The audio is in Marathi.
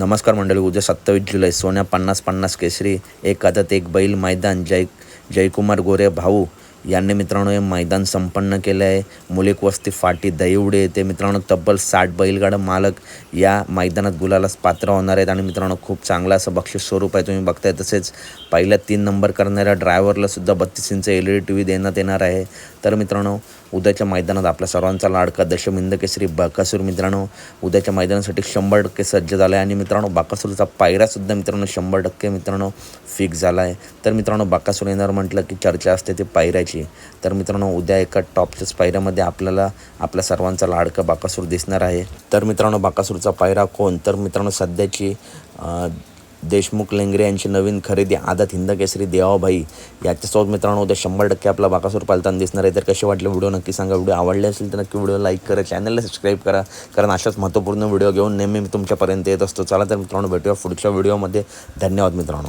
नमस्कार मंडळी उद्या सत्तावीस जुलै सोन्या पन्नास पन्नास केसरी एक आदत एक बैल मैदान जय जयकुमार गोरे भाऊ यांनी मित्रांनो हे मैदान संपन्न केलं आहे. मुलिक वस्ती फाटी दहिवडे येते. मित्रांनो तब्बल साठ बैलगाडा मालक या मैदानात गुलालास पात्र होणार आहेत आणि मित्रांनो खूप चांगलं असं बक्षीस स्वरूप आहे. तुम्ही बघताय तसेच पहिल्या तीन नंबर करणाऱ्या ड्रायव्हरला सुद्धा बत्तीस inch L E D T V देण्यात येणार आहे. तर मित्रांनो उद्याच्या मैदानात आपल्या सर्वांचा लाडका दशमिंद केसरी बाकासूर मित्रांनो उद्याच्या मैदानासाठी शंभर टक्के सज्ज झाला आहे आणि मित्रांनो बाकासूरचा पायरासुद्धा मित्रांनो शंभर टक्के मित्रांनो फिक्स झाला आहे तर मित्रांनो बाकासूर येणार म्हटलं की चर्चा असते ते पायऱ्याची तर मित्रांनो उद्या एका टॉपच्याच पायऱ्यामध्ये आपल्याला आपल्या सर्वांचा लाडका बाकासूर दिसणार आहे. तर मित्रांनो बाकासूरचा पायरा कोण? तर मित्रांनो सध्याची देशमुख लेंगरे यांची नवीन खरेदी आदत हिंद केसरी देवाभाई. याच्यासोबत मित्रांनो उद्या शंभर टक्के आपला बाकासूर पालताना दिसणार आहे. तर कसे वाटले व्हिडिओ नक्की सांगा. व्हिडिओ आवडले असेल तर नक्की व्हिडिओ लाईक करा चॅनलला सबस्क्राईब करा. कारण अशाच महत्त्वपूर्ण व्हिडिओ घेऊन नेहमी मी तुमच्यापर्यंत येत असतो. चला तर मित्रांनो भेटूया पुढच्या व्हिडिओमध्ये. धन्यवाद मित्रांनो.